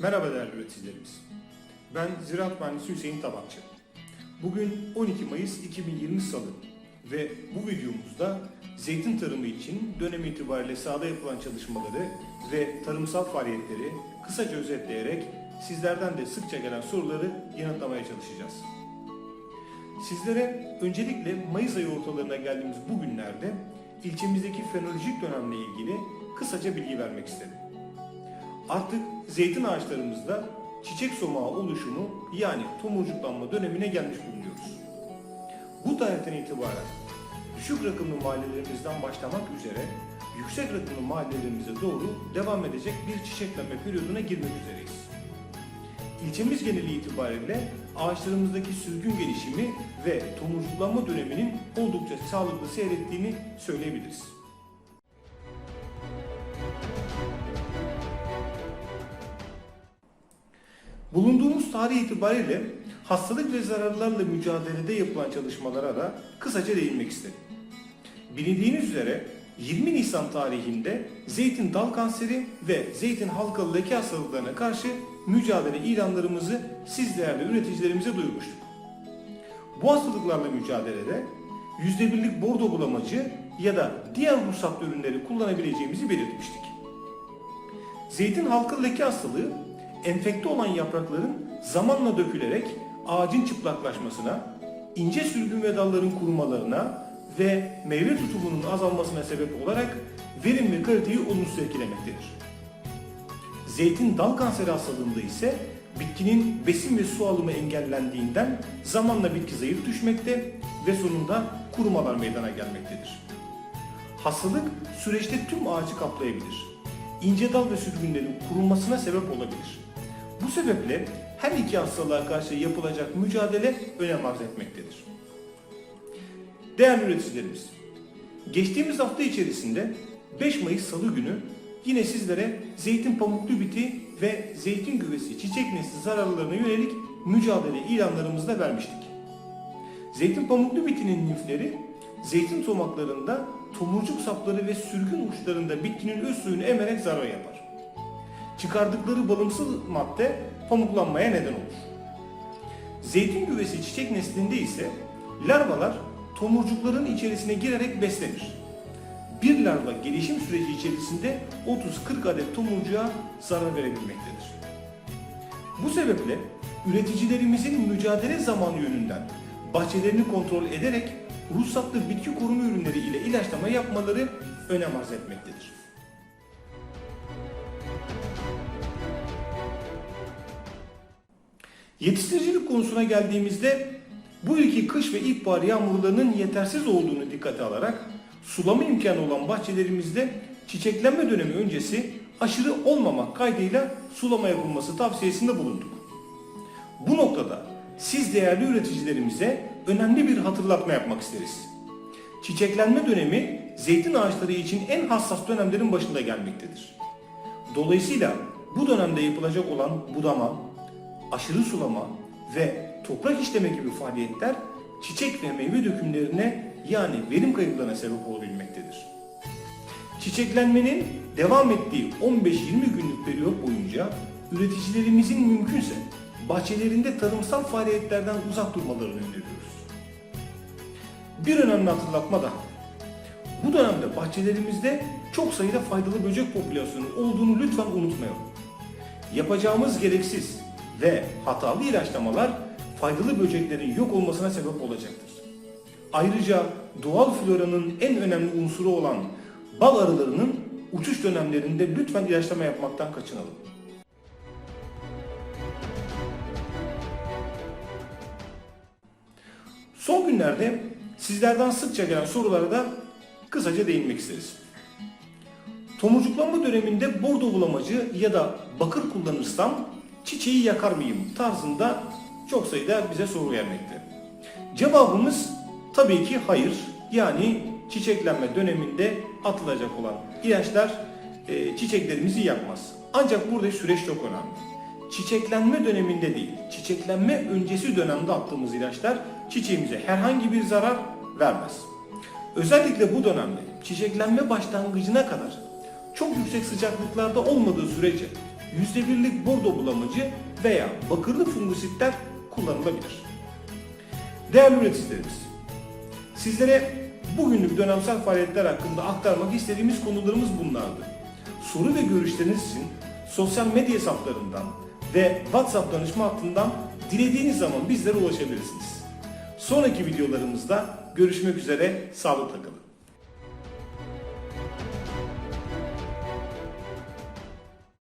Merhaba değerli üreticilerimiz. Ben Ziraat Mühendisi Hüseyin Tabakçı. Bugün 12 Mayıs 2020 Salı ve bu videomuzda zeytin tarımı için dönem itibariyle sahada yapılan çalışmaları ve tarımsal faaliyetleri kısaca özetleyerek sizlerden de sıkça gelen soruları yanıtlamaya çalışacağız. Sizlere öncelikle Mayıs ayı ortalarına geldiğimiz bu günlerde ilçemizdeki fenolojik dönemle ilgili kısaca bilgi vermek istedim. Artık zeytin ağaçlarımızda çiçek somağı oluşumu yani tomurcuklanma dönemine gelmiş bulunuyoruz. Bu tarihten itibaren düşük rakımlı mahallelerimizden başlamak üzere yüksek rakımlı mahallelerimize doğru devam edecek bir çiçeklenme periyoduna girmek üzereyiz. İlçemiz geneli itibariyle ağaçlarımızdaki sürgün gelişimi ve tomurcuklanma döneminin oldukça sağlıklı seyrettiğini söyleyebiliriz. Bulunduğumuz tarih itibariyle hastalık ve zararlarla mücadelede yapılan çalışmalara da kısaca değinmek istedim. Bilindiğiniz üzere 20 Nisan tarihinde zeytin dal kanseri ve zeytin halkalı leke hastalıklarına karşı mücadele ilanlarımızı siz değerli üreticilerimize duyurmuştuk. Bu hastalıklarla mücadelede %1'lik bordo bulamacı ya da diğer ruhsatlı ürünleri kullanabileceğimizi belirtmiştik. Zeytin halkalı leke hastalığı enfekte olan yaprakların zamanla dökülerek ağacın çıplaklaşmasına, ince sürgün ve dalların kurumalarına ve meyve tutumunun azalmasına sebep olarak verim ve kaliteyi olumsuz etkilemektedir. Zeytin dal kanseri hastalığında ise bitkinin besin ve su alımı engellendiğinden zamanla bitki zayıf düşmekte ve sonunda kurumalar meydana gelmektedir. Hastalık süreçte tüm ağacı kaplayabilir. İnce dal ve sürgünlerin kurulmasına sebep olabilir. Bu sebeple her iki hastalığa karşı yapılacak mücadele önem arz etmektedir. Değerli üreticilerimiz, geçtiğimiz hafta içerisinde 5 Mayıs Salı günü yine sizlere zeytin pamuklu biti ve zeytin güvesi çiçek nesli zararlarına yönelik mücadele ilanlarımızda vermiştik. Zeytin pamuklu bitinin lifleri zeytin tomaklarında tomurcuk sapları ve sürgün uçlarında bitkinin öz suyunu emerek zarar yapar. Çıkardıkları balımsız madde pamuklanmaya neden olur. Zeytin güvesi çiçek neslinde ise larvalar tomurcukların içerisine girerek beslenir. Bir larva gelişim süreci içerisinde 30-40 adet tomurcuğa zarar verebilmektedir. Bu sebeple üreticilerimizin mücadele zamanı yönünden bahçelerini kontrol ederek ruhsatlı bitki koruma ürünleri ile ilaçlama yapmaları önem arz etmektedir. Yetiştiricilik konusuna geldiğimizde bu iki kış ve ilkbahar yağmurlarının yetersiz olduğunu dikkate alarak sulama imkanı olan bahçelerimizde çiçeklenme dönemi öncesi aşırı olmamak kaydıyla sulama yapılması tavsiyesinde bulunduk. Bu noktada siz değerli üreticilerimize önemli bir hatırlatma yapmak isteriz. Çiçeklenme dönemi zeytin ağaçları için en hassas dönemlerin başında gelmektedir. Dolayısıyla bu dönemde yapılacak olan budama, aşırı sulama ve toprak işleme gibi faaliyetler çiçek ve meyve dökümlerine yani verim kayıplarına sebep olabilmektedir. Çiçeklenmenin devam ettiği 15-20 günlük periyot boyunca üreticilerimizin mümkünse bahçelerinde tarımsal faaliyetlerden uzak durmalarını öneriyoruz. Bir önemli hatırlatma daha. Bu dönemde bahçelerimizde çok sayıda faydalı böcek popülasyonu olduğunu lütfen unutmayalım. Yapacağımız gereksiz ve hatalı ilaçlamalar faydalı böceklerin yok olmasına sebep olacaktır. Ayrıca doğal floranın en önemli unsuru olan bal arılarının uçuş dönemlerinde lütfen ilaçlama yapmaktan kaçınalım. Son günlerde sizlerden sıkça gelen sorulara da kısaca değinmek isteriz. Tomurcuklanma döneminde bordo bulamacı ya da bakır kullanırsam çiçeği yakar mıyım tarzında çok sayıda bize soru gelmekte. Cevabımız tabii ki hayır. Yani çiçeklenme döneminde atılacak olan ilaçlar e, çiçeklerimizi yakmaz. Ancak burada süreç çok önemli. Çiçeklenme döneminde değil, çiçeklenme öncesi dönemde attığımız ilaçlar çiçeğimize herhangi bir zarar vermez. Özellikle bu dönemde çiçeklenme başlangıcına kadar çok yüksek sıcaklıklarda olmadığı sürece %1'lik bordo bulamacı veya bakırlı fungusitler kullanılabilir. Değerli üreticilerimiz, sizlere bugünlük dönemsel faaliyetler hakkında aktarmak istediğimiz konularımız bunlardı. Soru ve görüşleriniz için sosyal medya hesaplarından ve WhatsApp danışma hattından dilediğiniz zaman bizlere ulaşabilirsiniz. Sonraki videolarımızda görüşmek üzere, sağlıkla kalın.